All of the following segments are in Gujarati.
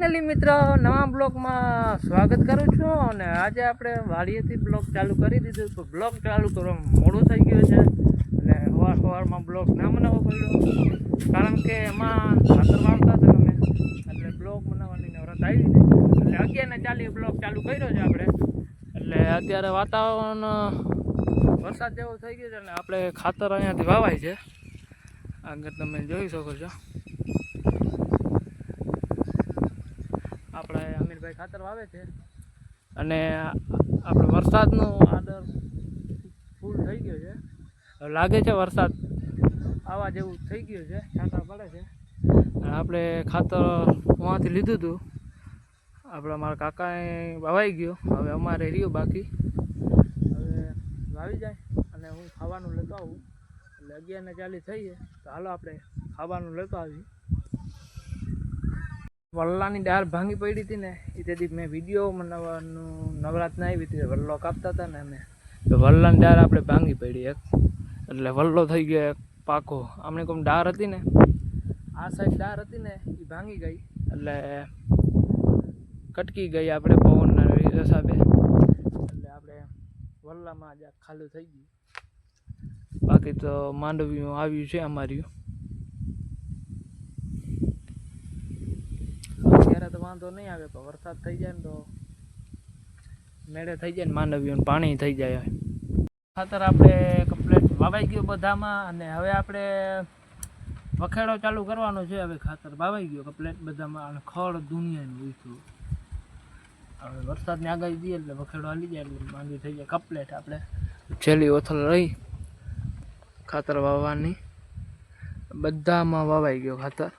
ફાઇનલી મિત્રો, નવા બ્લોગમાં સ્વાગત કરું છું અને આજે આપણે વાડીએથી બ્લોગ ચાલુ કરી દીધું તો બ્લોગ ચાલુ કરવામાં મોડું થઈ ગયું છે અને સવાર સવારમાં બ્લોગ ના બનાવવો પડ્યો. કારણ કે એમાં ખાતર વાળતા હતા અમે, એટલે બ્લોગ બનાવવાની નવરાત આવી હતી એટલે અગિયાર ને ચાલીસ બ્લોગ ચાલુ કર્યો છે આપણે. એટલે અત્યારે વાતાવરણ, વરસાદ જેવું થઈ ગયું છે અને આપણે ખાતર અહીંયાથી વાવાય છે. આગળ તમે જોઈ શકો છો. અમીરભાઈ ખાતર વાવે છે. અને આપણે વરસાદનો આદર ફૂલ થઈ ગયો છે. હવે લાગે છે વરસાદ? આવા જેવું થઈ ગયું છે. છાંટા પડે છે. અને આપણે ખાતર ઉहाँથી લીધું હતું. આપણે મારા કાકાએ વાવાઈ ગયો. હવે અમારે રહ્યું બાકી. હવે વાવી જાય અને હું ખાવાનું લેતો આવું એટલે અગિયારને ચાલીસ થઈએ. તો હાલો આપણે ખાવાનું લેતો આવી વલ્લાની ડાળ ભાંગી પડી હતી ને એ તેથી મેં વીડિયો મનાવવાનું નવરાતના આવી હતી વલ્લો કાપતા હતા ને અમે. તો વલ્લાની ડાળ આપણે ભાંગી પડી એક. એટલે વલ્લો થઈ ગયો એક પાકો. આમને કોમ ડાળ હતી ને, આ સાઈડ ડાળ હતી ને એ ભાંગી ગઈ. એટલે કટકી ગઈ આપણે પવનના હિસાબે. એટલે આપણે વલ્લામાં જ ખાલી થઈ ગયું. બાકી તો માંડવીયું આવ્યું છે અમાર્યું અત્યારે તો વાંધો નહીં આવે પણ વરસાદ થઈ જાય ને તો મેળે થઈ જાય ને માંડવીઓને પાણી થઈ જાય ખાતર આપણે કમ્પ્લેટ વાવાઈ ગયું બધામાં અને હવે આપણે વખેડો ચાલુ કરવાનો છે હવે ખાતર વાવાઈ ગયો કમ્પ્લેટ બધામાં અને ખડ દુનિયાનું ઉઠ્યું હવે વરસાદની આગાહી દઈએ એટલે વખેડો હાલી જાય એટલે માંડવી થઈ જાય કપ્લેટ આપણે. છેલ્લી ઓથલ રહી ખાતર વાવવાની. બધામાં વાવાઈ ગયો ખાતર.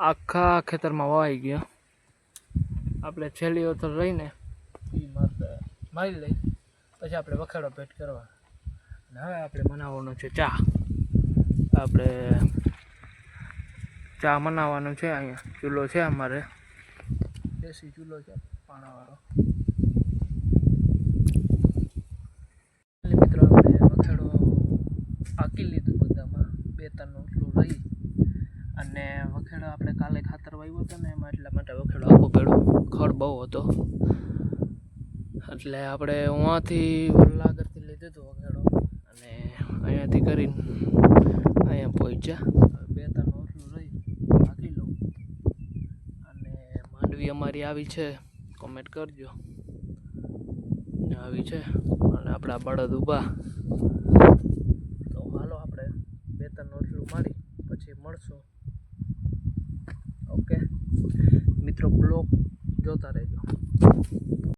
આખા ખેતરમાં વાવાઈ ગયો. આપણે છેલ્લી ઓથર રહીને એ મારી લઈ. પછી આપણે વખેડો પેટ કરવા. અને હવે આપણે બનાવવાનો છે ચા. આપણે ચા બનાવવાનો છે અહીંયા. ચૂલો છે અમારે. દેશી ચૂલો છે, પાણાવાળો એટલે મિત્રો આપણે વખેડો આકી લીધું બધામાં બે ત્રણ એટલું રહી અને વખેડો આપણે કાલે ખાતર વાવ્યું હતો ને એમાં એટલા માટે વખેડો આખો પેડો ખડ બહુ હતો. એટલે આપણે ઉहाँથી વલ્લાગરથી લીધું હતું વખેડો. અને અહીંયાથી કરીને અહીંયા પહોંચ્યા. બે ત્રણ ઓટલું રહી નાખી લઉં. અને માંડવી અમારી આવી છે. કોમેન્ટ કરજો. આવી છે. અને આપણા બળદ ઊભા તો હાલો આપણે બે ત્રણ ઓટલું મારી પછી મળશું ઓકે મિત્રો બ્લોગ જોતા રહેજો